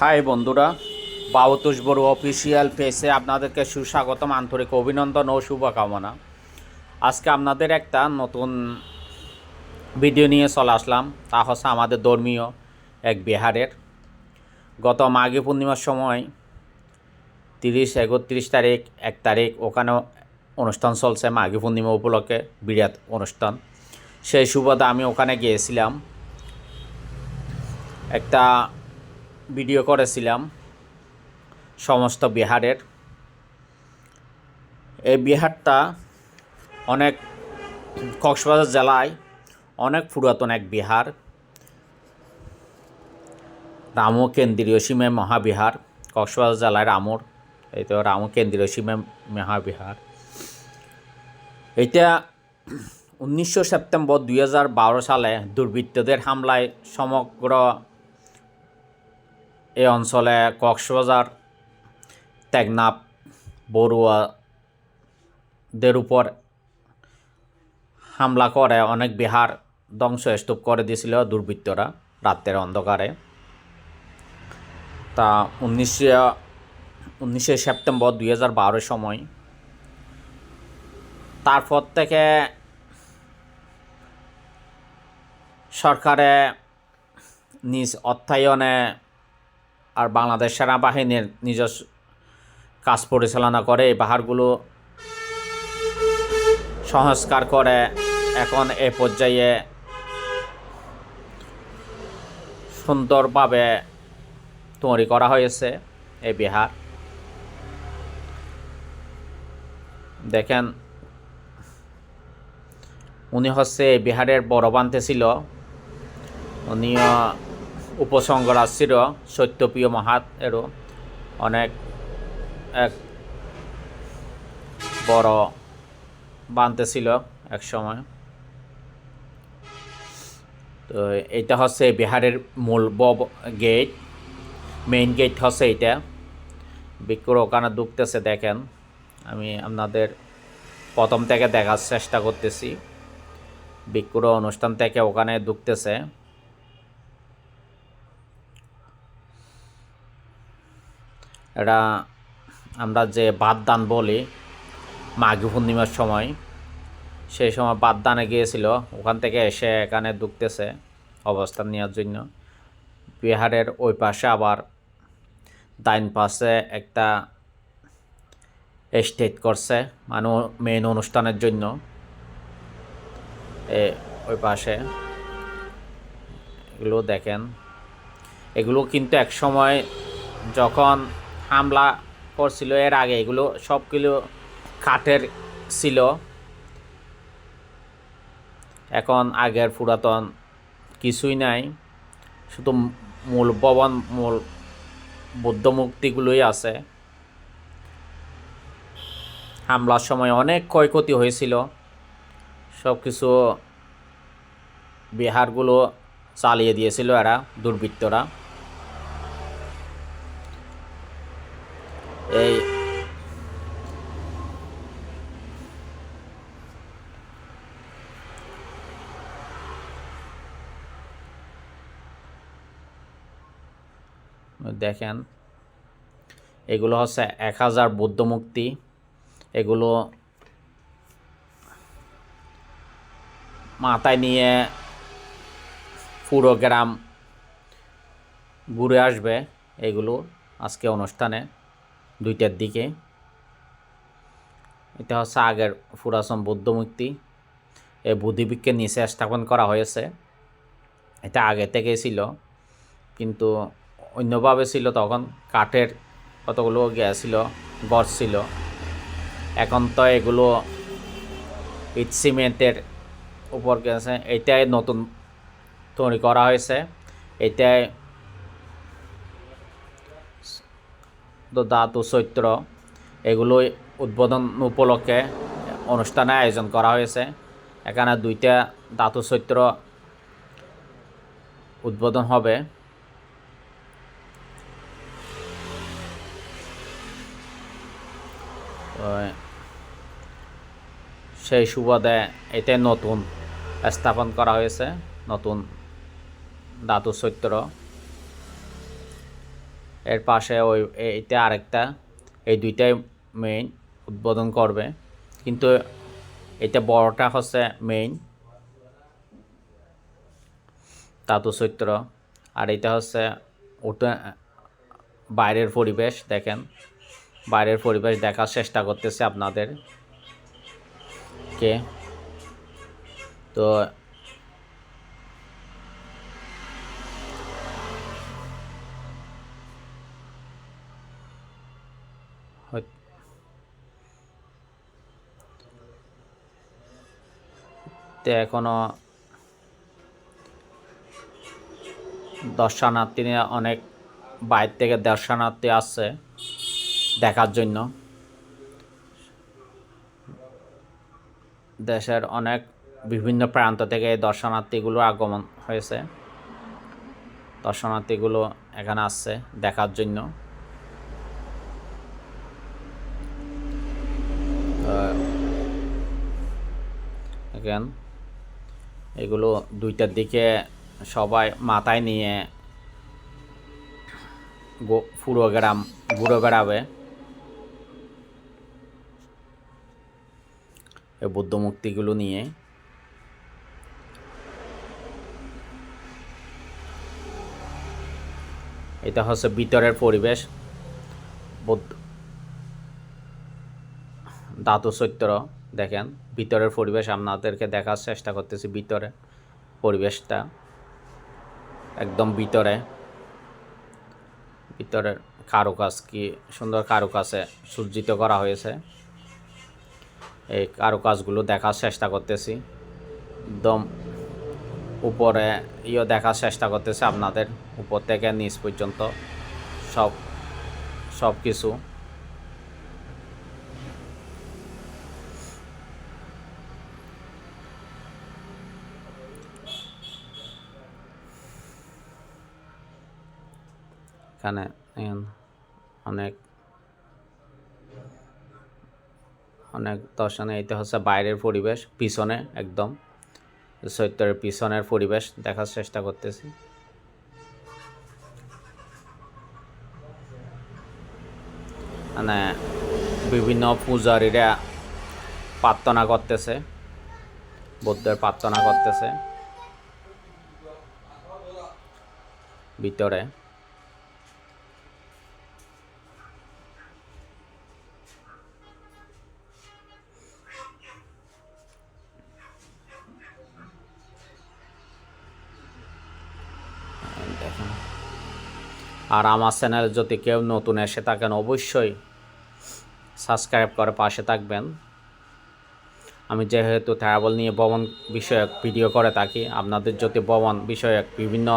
High বন্ধুরা বাবতুষ বড়ু official পেজে আপনাদেরকে সুস্বাগতম, আন্তরিক অভিনন্দন ও শুভকামনা। আজকে আপনাদের একটা নতুন ভিডিও নিয়ে চলে আসলাম। তা হচ্ছে আমাদের ধর্মীয় এক বিহারের। গত মাঘী পূর্ণিমার সময় তিরিশ, একত্রিশ তারিখ, এক তারিখ ওখানে অনুষ্ঠান চলছে, মাঘী পূর্ণিমা উপলক্ষে বিরাট অনুষ্ঠান। সেই সুবাদে আমি ওখানে গিয়েছিলাম। একটা ভিডিও করেছিলাম সমস্ত বিহারের। এই বিহারটা অনেক কক্সবাজার জেলায় অনেক পুরাতন এক বিহার। রামু কেন্দ্রীয় সীমে মহাবিহার, কক্সবাজার জেলায় রামুর, এই তো রামু কেন্দ্রীয় সীমে মহাবিহার। এটা উনিশশো সেপ্টেম্বর দু হাজার বারো সালে দুর্বৃত্তদের হামলায় সমগ্র এই অঞ্চলে কক্সবাজার, টেকনাফ বড়ুয়াদের উপর হামলা করে অনেক বিহার ধ্বংসস্তূপ করে দিয়েছিল দুর্বৃত্তরা রাতের অন্ধকারে। তা উনিশশো উনিশে সেপ্টেম্বর দুই হাজার বারো সময় তারপর থেকে সরকারে নিজ অর্থায়নে আর বাংলাদেশ সেনাবাহিনীর নিজস্ব কাজ পরিচালনা করে। এই পাহাড়গুলো সংস্কার করে। এখন এ পর্যায়ে সুন্দরভাবে তৈরি করা হয়েছে এই বিহার। দেখেন, উনি হচ্ছে বিহারের বড় বান্তে ছিল। উনিও উপসংগরাজ ছিল সত্যপ্রিয় মহাত এরও অনেক এক বড় বানতে ছিল এক সময়। তো এটা হচ্ছে বিহারের মূল বব গেট মেইন গেট হচ্ছে এটা। বিক্রর ওখানে ঢুকতেছে, দেখেন। আমি আপনাদের প্রথম থেকে দেখার চেষ্টা করতেছি। বিক্র অনুষ্ঠান থেকে ওখানে ঢুকতেছে। এটা আমরা যে বাদদান বলি, মাঘী পূর্ণিমার সময়, সেই সময় বাদদানে গিয়েছিল। ওখান থেকে এসে এখানে ঢুকতেছে অবস্থান নেওয়ার জন্য। বিহারের ওই পাশে আবার ডাইন পাশে একটা স্টেট করছে মানে মেন অনুষ্ঠানের জন্য। এ ওই পাশে এগুলো দেখেন। এগুলো কিন্তু এক সময় যখন হামলা করছিল এর আগে, এগুলো সবগুলো কাঠের ছিল। এখন আগের পুরাতন কিছুই নাই। শুধু মূল ভবন, মূল বৌদ্ধ মূর্তিগুলোই আছে। হামলার সময় অনেক ক্ষয়ক্ষতি হয়েছিল। সব কিছু বিহারগুলো চালিয়ে দিয়েছিল এরা, দুর্বৃত্তরা। এই দেখেন, এগুলো হচ্ছে এক হাজার বৌদ্ধ মুক্তি এগুলো মাথায় নিয়ে পুরো গ্রাম ঘুরে আসবে এগুলো আজকে অনুষ্ঠানে। দুইটার দিকে। এটা হচ্ছে আগের পুরাতন বৌদ্ধ মূর্তি। এই বুদ্ধিবৃক্ষের নিচে স্থাপন করা হয়েছে। এটা আগে থেকে ছিল, কিন্তু অন্যভাবে ছিল। তখন কাঠের কতগুলো গ্যাস ছিল, গছ ছিল। এখন তো এগুলো ইট, সিমেন্টের উপর গেছে। এটাই নতুন তৈরি করা হয়েছে। এটাই ধাতু চৈত্র এগুলো উদ্বোধন উপলক্ষে অনুষ্ঠানে আয়োজন করা হয়েছে। এখানে দুইটা ধাতু চৈত্র উদ্বোধন হবে। সেই সুবাদে এতে নতুন স্থাপন করা হয়েছে, নতুন ধাতু চৈত্র এর পাশে ওই এইটা আরেকটা, এই দুইটাই মেইন উদ্বোধন করবে। কিন্তু এটা বড়টা হচ্ছে মেইন তাতু চৈত্র আর এটা হচ্ছে ওটা বাইরের পরিবেশ, দেখেন। বাইরের পরিবেশ দেখার চেষ্টা করতেছে আপনাদের। কে? তো তো এখনও দর্শনার্থী নিয়ে অনেক বাইরে থেকে দর্শনার্থী আসছে দেখার জন্য। দেশের অনেক বিভিন্ন প্রান্ত থেকে এই দর্শনার্থীগুলো আগমন হয়েছে। দর্শনার্থীগুলো এখানে আসছে দেখার জন্য। এখন এগুলো দুইটার দিকে সবাই মাথায় নিয়ে পুরো গ্রাম ঘুরে বেড়াবে এই বুদ্ধ মূর্তিগুলো নিয়ে। এটা হচ্ছে ভিতরের পরিবেশ। বুদ্ধ ধাতু চৈত্র। দেখেন, ভিতরের পরিবেশ আপনাদেরকে দেখার চেষ্টা করতেছি ভিতরে পরিবেশটা। একদম ভিতরে। ভিতরের কারুকাজ কি সুন্দর কারুকাজে সজ্জিত করা হয়েছে। এই কারুকাজগুলো দেখার চেষ্টা করতেছি। একদম উপরে ইয়ে দেখার চেষ্টা করতেছে আপনাদের, উপর থেকে নিচ পর্যন্ত। সব সব কিছু এখানে অনেক অনেক দর্শনে। এটা হচ্ছে বাইরের পরিবেশ, পিছনে একদম। চৈত্রের পিছনের পরিবেশ দেখার চেষ্টা করতেছি। মানে বিভিন্ন পূজারীরা প্রার্থনা করতেছে, বুদ্ধের প্রার্থনা করতেছে। ভিতরে দেখেন আর আমার চ্যানেল যদি কেউ নতুন এসে থাকেন, অবশ্যই সাবস্ক্রাইব করে পাশে থাকবেন। আমি যেহেতু ট্রাভেল নিয়ে ভ্রমণ বিষয়ক ভিডিও করে থাকি, আপনাদের যদি ভ্রমণ বিষয়ক বিভিন্ন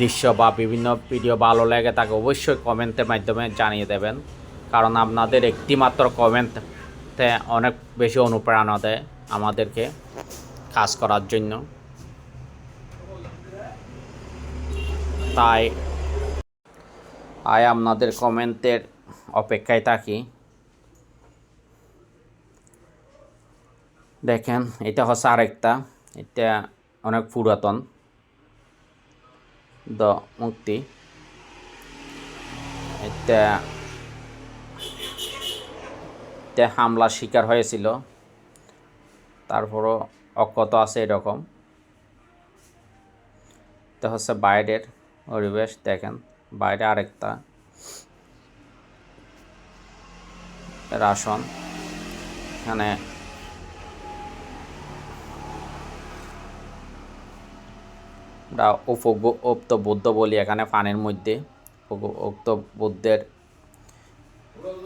দৃশ্য বা বিভিন্ন ভিডিও ভালো লাগে তাকে অবশ্যই কমেন্টের মাধ্যমে জানিয়ে দেবেন। কারণ আপনাদের একটি মাত্র কমেন্টে অনেক বেশি অনুপ্রেরণা দেয় আমাদেরকে কাজ করার জন্য। তাই আয় আপনাদের কমেন্টের অপেক্ষায় থাকি। দেখেন, এটা হচ্ছে আরেকটা। এটা অনেক পুরাতন। দ মূর্তি এটা এটা হামলার শিকার হয়েছিল। তারপরও অক্ষত আছে এরকম। এটা হচ্ছে বাইরের পরিবেশ, দেখেন। বাইরে আরেকটা। রাশন এখানে আমরা বুদ্ধ বলি এখানে পানির মধ্যে। উক্ত বুদ্ধের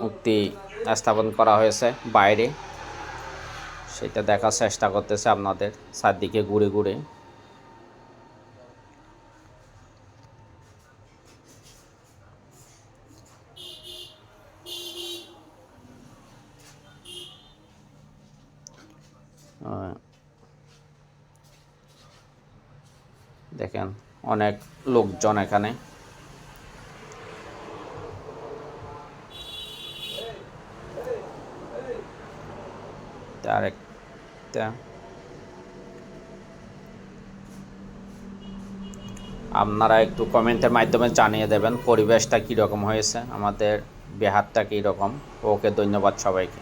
মূর্তি স্থাপন করা হয়েছে বাইরে। সেটা দেখার চেষ্টা করতেছে আপনাদের। চারদিকে ঘুরে ঘুরে। দেখেন, অনেক লোকজন এখানে। আপনারা একটু কমেন্টের মাধ্যমে জানিয়ে দেবেন, পরিবেশটা কীরকম হয়েছে, আমাদের বিহারটা কীরকম। ওকে, ধন্যবাদ সবাইকে।